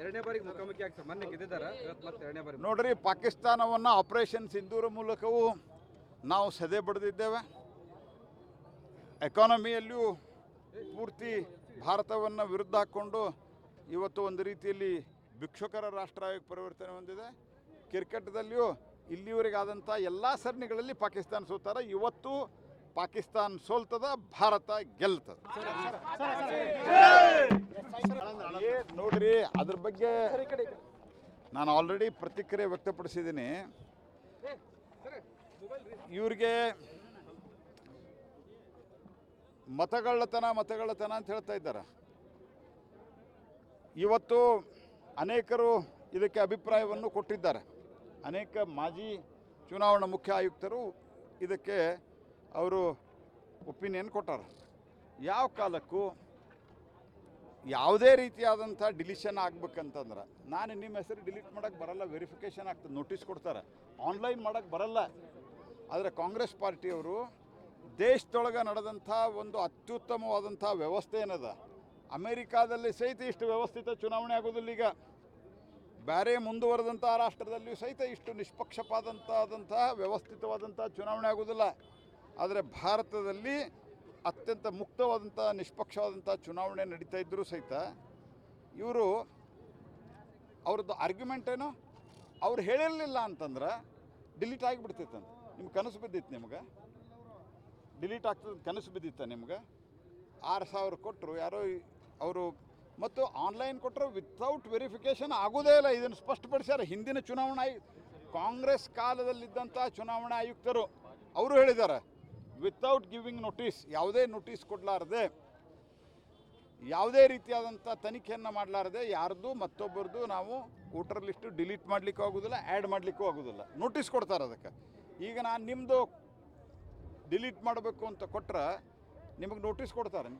ಎರಡನೇ ಬಾರಿ ನೋಡ್ರಿ, ಪಾಕಿಸ್ತಾನವನ್ನು ಆಪರೇಷನ್ ಸಿಂಧೂರ ಮೂಲಕವೂ ನಾವು ಸದೆ ಬಡಿದಿದ್ದೇವೆ. ಎಕಾನಮಿಯಲ್ಲಿಯೂ ಪೂರ್ತಿ ಭಾರತವನ್ನು ವಿರುದ್ಧ ಹಾಕ್ಕೊಂಡು ಇವತ್ತು ಒಂದು ರೀತಿಯಲ್ಲಿ ಭಿಕ್ಷುಕರ ರಾಷ್ಟ್ರವಾಗಿ ಪರಿವರ್ತನೆ ಹೊಂದಿದೆ. ಕ್ರಿಕೆಟ್ದಲ್ಲಿಯೂ ಇಲ್ಲಿವರೆಗಾದಂಥ ಎಲ್ಲ ಸರಣಿಗಳಲ್ಲಿ ಪಾಕಿಸ್ತಾನ ಸೋತಾರ. ಇವತ್ತು ಪಾಕಿಸ್ತಾನ ಸೋಲ್ತದ, ಭಾರತ ಗೆಲ್ತದ. ನೋಡ್ರಿ, ಅದ್ರ ಬಗ್ಗೆ ನಾನು ಆಲ್ರೆಡಿ ಪ್ರತಿಕ್ರಿಯೆ ವ್ಯಕ್ತಪಡಿಸಿದ್ದೀನಿ. ಇವ್ರಿಗೆ ಮತಗಳ್ಳತನ ಮತಗಳ್ಳತನ ಅಂತ ಹೇಳ್ತಾ ಇದ್ದಾರೆ. ಇವತ್ತು ಅನೇಕರು ಇದಕ್ಕೆ ಅಭಿಪ್ರಾಯವನ್ನು ಕೊಟ್ಟಿದ್ದಾರೆ. ಅನೇಕ ಮಾಜಿ ಚುನಾವಣಾ ಮುಖ್ಯ ಆಯುಕ್ತರು ಇದಕ್ಕೆ ಅವರು ಒಪಿನಿಯನ್ ಕೊಟ್ಟಾರ. ಯಾವ ಕಾಲಕ್ಕೂ ಯಾವುದೇ ರೀತಿಯಾದಂಥ ಡಿಲಿಷನ್ ಆಗ್ಬೇಕಂತಂದ್ರೆ ನಾನು ನಿಮ್ಮ ಹೆಸರು ಡಿಲೀಟ್ ಮಾಡೋಕ್ಕೆ ಬರಲ್ಲ, ವೆರಿಫಿಕೇಷನ್ ಆಗ್ತದೆ, ನೋಟಿಸ್ ಕೊಡ್ತಾರೆ. ಆನ್ಲೈನ್ ಮಾಡೋಕ್ಕೆ ಬರಲ್ಲ. ಆದರೆ ಕಾಂಗ್ರೆಸ್ ಪಾರ್ಟಿಯವರು ದೇಶದೊಳಗೆ ನಡೆದಂಥ ಒಂದು ಅತ್ಯುತ್ತಮವಾದಂಥ ವ್ಯವಸ್ಥೆ ಏನದ? ಅಮೇರಿಕಾದಲ್ಲಿ ಸಹಿತ ಇಷ್ಟು ವ್ಯವಸ್ಥಿತ ಚುನಾವಣೆ ಆಗೋದಿಲ್ಲ ಈಗ. ಬೇರೆ ಮುಂದುವರೆದಂಥ ರಾಷ್ಟ್ರದಲ್ಲಿಯೂ ಸಹಿತ ಇಷ್ಟು ನಿಷ್ಪಕ್ಷಪಾದಂಥ ವ್ಯವಸ್ಥಿತವಾದಂಥ ಚುನಾವಣೆ ಆಗೋದಿಲ್ಲ. ಆದರೆ ಭಾರತದಲ್ಲಿ ಅತ್ಯಂತ ಮುಕ್ತವಾದಂಥ, ನಿಷ್ಪಕ್ಷವಾದಂಥ ಚುನಾವಣೆ ನಡೀತಾ ಇದ್ದರೂ ಸಹಿತ ಇವರು ಅವ್ರದ್ದು ಆರ್ಗ್ಯುಮೆಂಟ್ ಏನು? ಅವ್ರು ಹೇಳಿರಲಿಲ್ಲ ಅಂತಂದ್ರೆ ಡಿಲೀಟ್ ಆಗಿಬಿಡ್ತೈತಂತ ನಿಮ್ಗೆ ಕನಸು ಬಿದ್ದಿತ್ತು ನಿಮ್ಗೆ? ಡಿಲೀಟ್ ಆಗ್ತದೆ ಕನಸು ಬಿದ್ದಿತ್ತ ನಿಮ್ಗೆ? ಆರು ಸಾವಿರ ಕೊಟ್ಟರು ಯಾರೋ ಅವರು ಮತ್ತು ಆನ್ಲೈನ್ ಕೊಟ್ಟರು ವಿತೌಟ್ ವೆರಿಫಿಕೇಷನ್ ಆಗೋದೇ ಇಲ್ಲ. ಇದನ್ನು ಸ್ಪಷ್ಟಪಡಿಸ್ಯಾರ. ಹಿಂದಿನ ಚುನಾವಣಾ ಕಾಂಗ್ರೆಸ್ ಕಾಲದಲ್ಲಿದ್ದಂಥ ಚುನಾವಣಾ ಆಯುಕ್ತರು, ಅವರು ಹೇಳಿದ್ದಾರೆ ವಿತೌಟ್ ಗಿವಿಂಗ್ ನೋಟಿಸ್ ಯಾವುದೇ ನೋಟಿಸ್ ಕೊಡಲಾರದೆ, ಯಾವುದೇ ರೀತಿಯಾದಂಥ ತನಿಖೆಯನ್ನು ಮಾಡಲಾರದೆ, ಯಾರ್ದು ಮತ್ತೊಬ್ಬರದು ನಾವು ವೋಟರ್ ಲಿಸ್ಟು ಡಿಲೀಟ್ ಮಾಡಲಿಕ್ಕೂ ಆಗೋದಿಲ್ಲ ಆ್ಯಡ್ ಮಾಡಲಿಕ್ಕೂ ಆಗೋದಿಲ್ಲ. ನೋಟಿಸ್ ಕೊಡ್ತಾರೆ ಅದಕ್ಕೆ. ಈಗ ನಾನು ನಿಮ್ಮದು ಡಿಲೀಟ್ ಮಾಡಬೇಕು ಅಂತ ಕೊಟ್ರೆ ನಿಮಗೆ ನೋಟಿಸ್ ಕೊಡ್ತಾರೆ.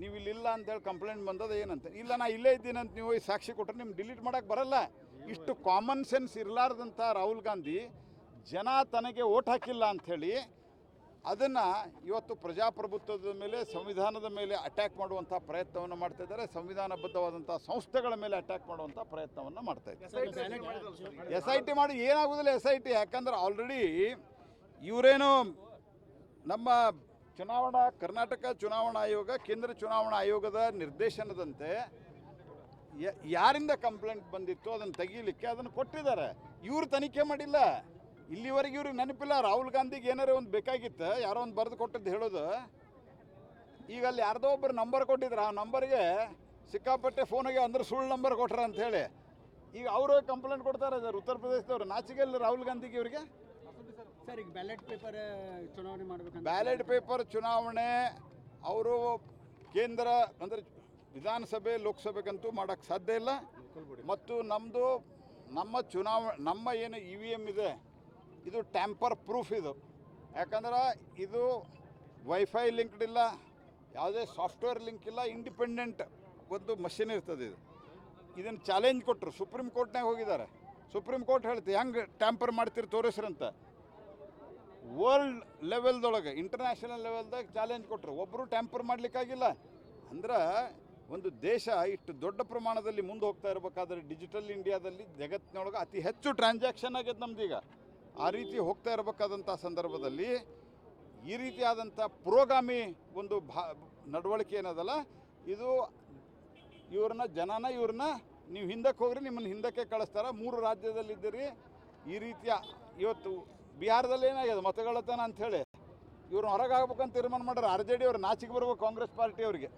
ನೀವು ಇಲ್ಲಿಲ್ಲ ಅಂತೇಳಿ ಕಂಪ್ಲೇಂಟ್ ಬಂದದ ಏನಂತ? ಇಲ್ಲ, ನಾ ಇಲ್ಲೇ ಇದ್ದೀನಿ ಅಂತ ನೀವು ಸಾಕ್ಷಿ ಕೊಟ್ಟರೆ ನಿಮ್ಗೆ ಡಿಲೀಟ್ ಮಾಡೋಕ್ಕೆ ಬರಲ್ಲ. ಇಷ್ಟು ಕಾಮನ್ ಸೆನ್ಸ್ ಇರಲಾರ್ದಂಥ ರಾಹುಲ್ ಗಾಂಧಿ ಜನ ತನಗೆ ಓಟ್ ಹಾಕಿಲ್ಲ ಅಂಥೇಳಿ ಅದನ್ನು ಇವತ್ತು ಪ್ರಜಾಪ್ರಭುತ್ವದ ಮೇಲೆ ಸಂವಿಧಾನದ ಮೇಲೆ ಅಟ್ಯಾಕ್ ಮಾಡುವಂಥ ಪ್ರಯತ್ನವನ್ನು ಮಾಡ್ತಾ ಇದ್ದಾರೆ. ಸಂವಿಧಾನಬದ್ಧವಾದಂಥ ಸಂಸ್ಥೆಗಳ ಮೇಲೆ ಅಟ್ಯಾಕ್ ಮಾಡುವಂಥ ಪ್ರಯತ್ನವನ್ನು ಮಾಡ್ತಾ ಇದ್ದಾರೆ. ಎಸ್ ಐ ಟಿ ಮಾಡಿ ಏನಾಗೋದಿಲ್ಲ ಎಸ್ ಐ ಟಿ ಯಾಕಂದ್ರೆ ಆಲ್ರೆಡಿ ಇವರೇನು ನಮ್ಮ ಚುನಾವಣಾ ಕರ್ನಾಟಕ ಚುನಾವಣಾ ಆಯೋಗ ಕೇಂದ್ರ ಚುನಾವಣಾ ಆಯೋಗದ ನಿರ್ದೇಶನದಂತೆ ಯ- ಯಾರಿಂದ ಕಂಪ್ಲೇಂಟ್ ಬಂದಿತ್ತು ಅದನ್ನು ತೆಗೀಲಿಕ್ಕೆ ಅದನ್ನು ಕೊಟ್ಟಿದ್ದಾರೆ. ಇವರು ತನಿಖೆ ಮಾಡಿಲ್ಲ. ಇಲ್ಲಿವರೆಗೆ ಇವ್ರಿಗೆ ನೆನಪಿಲ್ಲ ರಾಹುಲ್ ಗಾಂಧಿಗೆ ಏನಾರ ಒಂದು ಬೇಕಾಗಿತ್ತು ಯಾರೋ ಒಂದು ಬರೆದು ಕೊಟ್ಟದ್ದು ಹೇಳೋದು. ಈಗ ಅಲ್ಲಿ ಯಾರ್ದೋ ಒಬ್ಬರು ನಂಬರ್ ಕೊಟ್ಟಿದ್ರು ಆ ನಂಬರ್ಗೆ ಸಿಕ್ಕಾಪಟ್ಟೆ ಫೋನಿಗೆ ಅಂದ್ರೆ ಸುಳ್ಳು ನಂಬರ್ ಕೊಟ್ರ ಅಂತ ಹೇಳಿ. ಈಗ ಅವರು ಕಂಪ್ಲೇಂಟ್ ಕೊಡ್ತಾರೆ ಸರ್ ಉತ್ತರ ಪ್ರದೇಶದವ್ರು. ನಾಚಿಗೆಲ್ಲ ರಾಹುಲ್ ಗಾಂಧಿಗೆ ಇವರಿಗೆ? ಸರ್ ಈಗ ಬ್ಯಾಲೆಟ್ ಪೇಪರ್ ಚುನಾವಣೆ ಮಾಡಬೇಕು ಬ್ಯಾಲೆಟ್ ಪೇಪರ್ ಚುನಾವಣೆ ಅವರು ಕೇಂದ್ರ ಅಂದರೆ ವಿಧಾನಸಭೆ ಲೋಕಸಭೆಗಂತೂ ಮಾಡೋಕ್ಕೆ ಸಾಧ್ಯ ಇಲ್ಲ. ಮತ್ತು ನಮ್ಮದು ನಮ್ಮ ಚುನಾವಣೆ ನಮ್ಮ ಏನು ಇ ವಿ ಎಂ ಇದೆ ಇದು ಟ್ಯಾಂಪರ್ ಪ್ರೂಫ್ ಇದು. ಯಾಕಂದ್ರೆ ಇದು ವೈಫೈ ಲಿಂಕ್ಡ್ ಇಲ್ಲ, ಯಾವುದೇ ಸಾಫ್ಟ್ವೇರ್ ಲಿಂಕ್ ಇಲ್ಲ ಇಂಡಿಪೆಂಡೆಂಟ್ ಒಂದು ಮಷಿನ್ ಇರ್ತದೆ ಇದು. ಇದನ್ನು ಚಾಲೆಂಜ್ ಕೊಟ್ಟರು ಸುಪ್ರೀಂ ಕೋರ್ಟ್ನಾಗ ಹೋಗಿದ್ದಾರೆ. ಸುಪ್ರೀಂ ಕೋರ್ಟ್ ಹೇಳ್ತಿ, ಹೆಂಗೆ ಟ್ಯಾಂಪರ್ ಮಾಡ್ತೀರಿ ತೋರಿಸ್ರಂತ ವರ್ಲ್ಡ್ ಲೆವೆಲ್ದೊಳಗೆ ಇಂಟರ್ನ್ಯಾಷನಲ್ ಲೆವೆಲ್ದಾಗ ಚಾಲೆಂಜ್ ಕೊಟ್ಟರು ಒಬ್ಬರು ಟ್ಯಾಂಪರ್ ಮಾಡಲಿಕ್ಕಾಗಿಲ್ಲ. ಅಂದ್ರೆ ಒಂದು ದೇಶ ಇಷ್ಟು ದೊಡ್ಡ ಪ್ರಮಾಣದಲ್ಲಿ ಮುಂದೆ ಹೋಗ್ತಾ ಇರಬೇಕಾದ್ರೆ ಡಿಜಿಟಲ್ ಇಂಡಿಯಾದಲ್ಲಿ ಜಗತ್ತಿನೊಳಗೆ ಅತಿ ಹೆಚ್ಚು ಟ್ರಾನ್ಸಾಕ್ಷನ್ ಆಗ್ಯದ ನಮ್ದೀಗ. ಆ ರೀತಿ ಹೋಗ್ತಾ ಇರಬೇಕಾದಂಥ ಸಂದರ್ಭದಲ್ಲಿ ಈ ರೀತಿಯಾದಂಥ ಪುರೋಗಾಮಿ ಒಂದು ಭಾ ನಡವಳಿಕೆ ಏನದಲ್ಲ ಇದು ಇವ್ರನ್ನ ಜನನ ಇವ್ರನ್ನ ನೀವು ಹಿಂದಕ್ಕೆ ಹೋಗ್ರಿ ನಿಮ್ಮನ್ನು ಹಿಂದಕ್ಕೆ ಕಳಿಸ್ತಾರ ಮೂರು ರಾಜ್ಯದಲ್ಲಿದ್ದೀರಿ ಈ ರೀತಿಯ ಇವತ್ತು ಬಿಹಾರದಲ್ಲಿ ಏನಾಗಿದೆ ಮತಗಳತನ ಅಂಥೇಳಿ ಇವ್ರನ್ನ ಹೊರಗೆ ಆಗ್ಬೇಕಂತ ತೀರ್ಮಾನ ಮಾಡ್ಯಾರ ಆರ್ ಜೆ ಡಿ ಅವ್ರು ನಾಚಿಗೆ ಬರ್ಬೇಕು ಕಾಂಗ್ರೆಸ್ ಪಾರ್ಟಿ ಅವರಿಗೆ